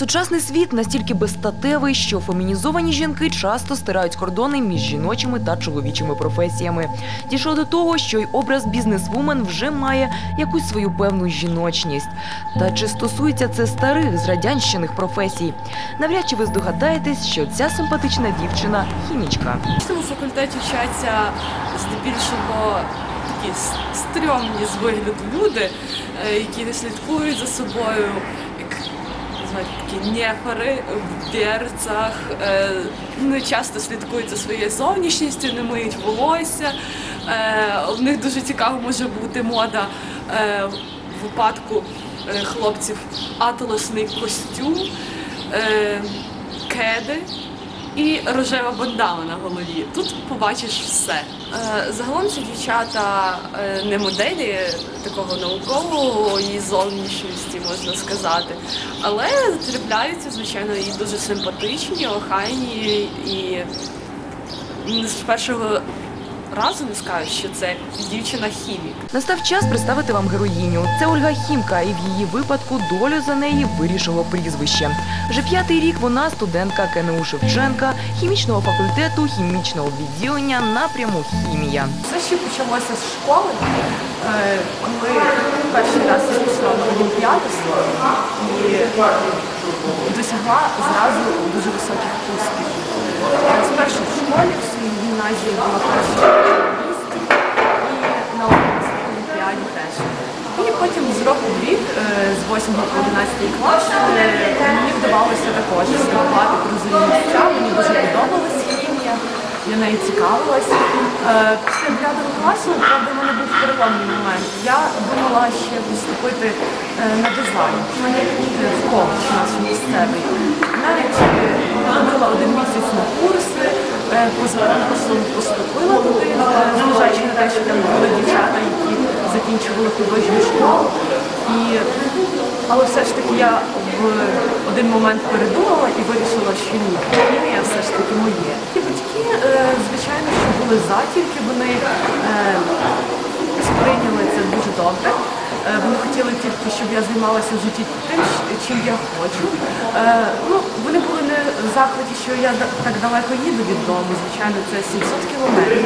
Сучасний світ настільки безстатевий, що фемінізовані жінки часто стирають кордони між жіночими та чоловічими професіями. Дійшло до того, що й образ бізнесвумен вже має якусь свою певну жіночність. Та чи стосується це старих з радянщиних професій? Навряд чи ви здогадаєтесь, що ця симпатична дівчина хімічка. В цьому факультеті вчаться здебільшого такі стрьомні з вигляду люди, е, які не слідкують за собою, такі нефари в берцах, не часто слідкують за своєю зовнішністю, не миють волосся. Е, У них дуже цікаво може бути мода е, в випадку е, хлопців атласний костюм, кеди і рожева бандана на голові. Тут побачиш все. Е, Загалом ці дівчата е, не моделі такого наукового і зовнішності, можна сказати. Але трапляються, звичайно, і дуже симпатичні, охайні і з першого разу не скажу, що це дівчина-хімік. Настав час представити вам героїню. Це Ольга Хімка, і в її випадку долю за неї вирішило прізвище. Вже п'ятий рік вона студентка КНУ Шевченка, хімічного факультету, хімічного відділення напряму хімія. Все ще почалося з школи, е, коли перший раз я пішла на Олімпіаду і досягла зразу дуже високих успіхів. Спершу в школі, гімназії була перша і на Олімпіаді теж. І потім з року в рік, е, з 8 по 11 клас, е, мені вдавалося також здобувати призові місця, мені дуже подобалася хімія. Я нею цікавилась. Е, Після 9 класу, правда, в мене був переломний момент. Я думала ще поступити на дизайн. Е, в коледж наш місцевий. Навіть е, ходила один місяць на курси, е, поза конкурсом поступила туди, е, зважаючи на те, що там були дівчата, які закінчували художню школу. І але все ж таки я в один момент передумала і вирішила, що ні, хімія все ж таки моє. І батьки, е, звичайно, що були за, тільки вони е, сприйняли це дуже добре. Е, Вони хотіли тільки, щоб я займалася в житті тим, чим я хочу. Е, Ну, вони були не в захваті, що я так далеко їду від дому. Звичайно, це 700 кілометрів.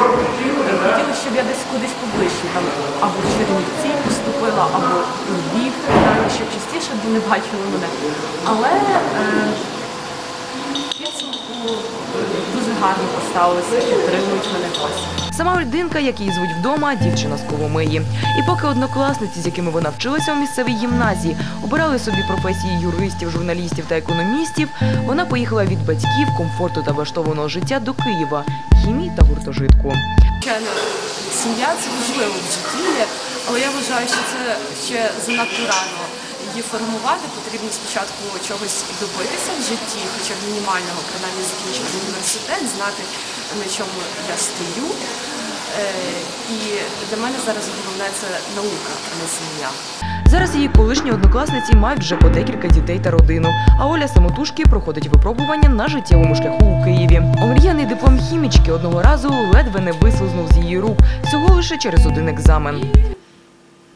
Е, Хотіли, щоб я десь кудись поближче, там або в Чернівці поступила, або у Львів, е, щоб частіше б вони бачили мене. Але дуже гарно поставилися, підтримують мене ось. Сама Ольдинка, як її звуть вдома, дівчина з Коломиї. І поки однокласниці, з якими вона вчилася у місцевій гімназії, обирали собі професії юристів, журналістів та економістів, вона поїхала від батьків, комфорту та влаштованого життя до Києва, хімії та гуртожитку. Сім'я це важливо в житті, але я вважаю, що це ще занадто рано. Її формувати потрібно спочатку чогось добитися в житті, хоча б мінімального, принаймні закінчити університет, знати на чому я стою. Е, і для мене зараз головне це наука, а не сім'я. Зараз її колишні однокласниці мають вже по декілька дітей та родину. А Оля самотужки проходить випробування на життєвому шляху у Києві. Омріяний диплом хімічки одного разу ледве не вислизнув з її рук, всього лише через один екзамен.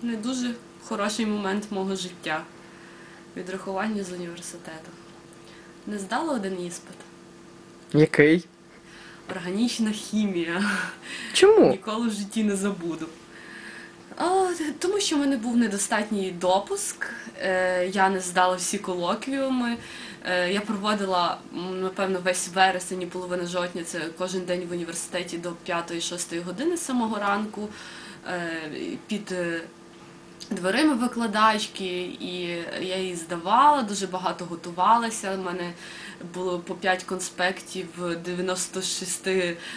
Не дуже хороший момент мого життя. Відрахування з університету. Не здала один іспит. Який? Органічна хімія. Чому? Ніколи в житті не забуду. А, тому що в мене був недостатній допуск, е, я не здала всі колоквіуми. Е, я проводила, напевно, весь вересень і половина жовтня, це кожен день в університеті до 5-6 години з самого ранку. е, під е, дверима викладачки, і я її здавала, дуже багато готувалася. У мене було по 5 конспектів 96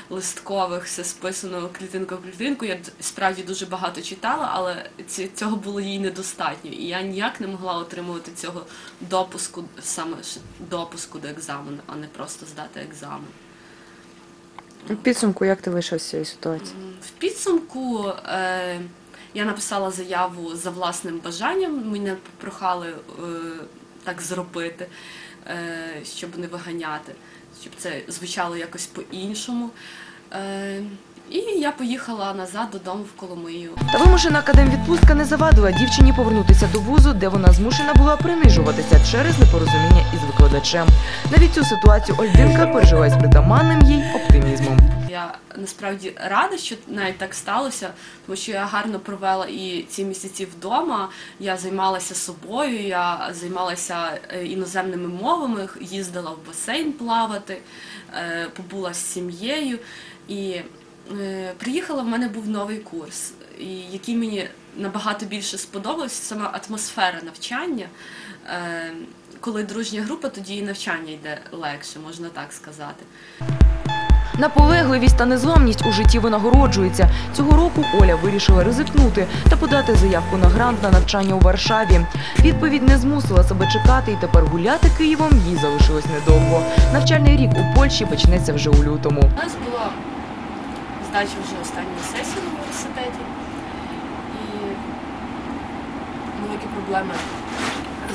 листкових, все списано клітинка в клітинку. Я справді дуже багато читала, але цього було їй недостатньо. І я ніяк не могла отримувати цього допуску, саме допуску до екзамену, а не просто здати екзамен. У підсумку, як ти вийшов з цієї ситуації? В підсумку е, я написала заяву за власним бажанням. Мене попрохали е, так зробити, е, щоб не виганяти, щоб це звучало якось по-іншому. І я поїхала назад додому в Коломию. Та вимушена академвідпустка не завадила дівчині повернутися до вузу, де вона змушена була принижуватися через непорозуміння із викладачем. Навіть цю ситуацію Ольдинка переживає з притаманним їй оптимізмом. Я насправді рада, що навіть так сталося, тому що я гарно провела і ці місяці вдома. Я займалася собою, я займалася е, іноземними мовами, їздила в басейн плавати, е, побула з сім'єю. І приїхала, в мене був новий курс, який мені набагато більше сподобався, сама атмосфера навчання. Е, Коли дружня група, тоді і навчання йде легше, можна так сказати. Наполегливість та незламність у житті винагороджується. Цього року Оля вирішила ризикнути та подати заявку на грант на навчання у Варшаві. Відповідь не змусила себе чекати, і тепер гуляти Києвом їй залишилось недовго. Навчальний рік у Польщі почнеться вже у лютому. У нас була здача вже останньої сесії в університеті і великі проблеми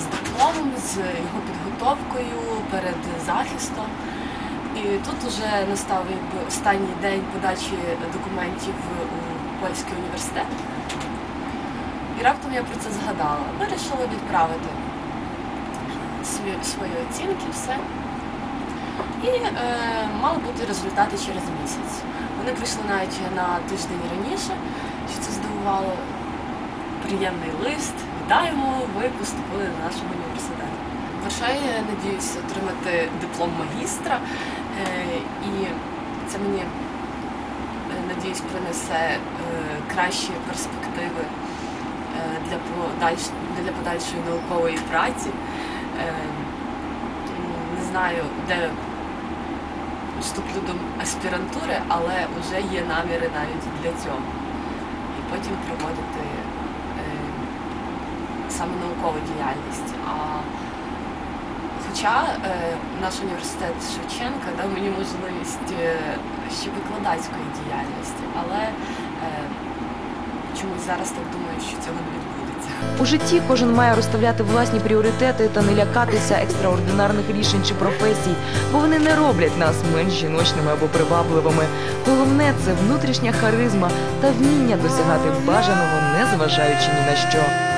з дипломом, з його підготовкою перед захистом. І тут вже настав якби останній день подачі документів у польський університет. І раптом я про це згадала. Вирішила відправити свої оцінки, все. І е, мали бути результати через місяць. Вони прийшли навіть на тиждень раніше, що це здивувало. Приємний лист. Вітаємо, ви поступили до нашого університету. В я надіюся отримати диплом магістра, е, і це мені е, надіюсь принесе е, кращі перспективи е, для подальш- для подальшої наукової праці. Е, не знаю, де вступлю до аспірантури, але вже є наміри навіть для цього. І потім проводити е, саме наукову діяльність. А, хоча е, наш університет Шевченка дав мені можливість е, ще викладацької діяльності, але е, чомусь зараз так думаю, що цього не відбудеться. У житті кожен має розставляти власні пріоритети та не лякатися екстраординарних рішень чи професій, бо вони не роблять нас менш жіночними або привабливими. Головне це внутрішня харизма та вміння досягати бажаного, незважаючи ні на що.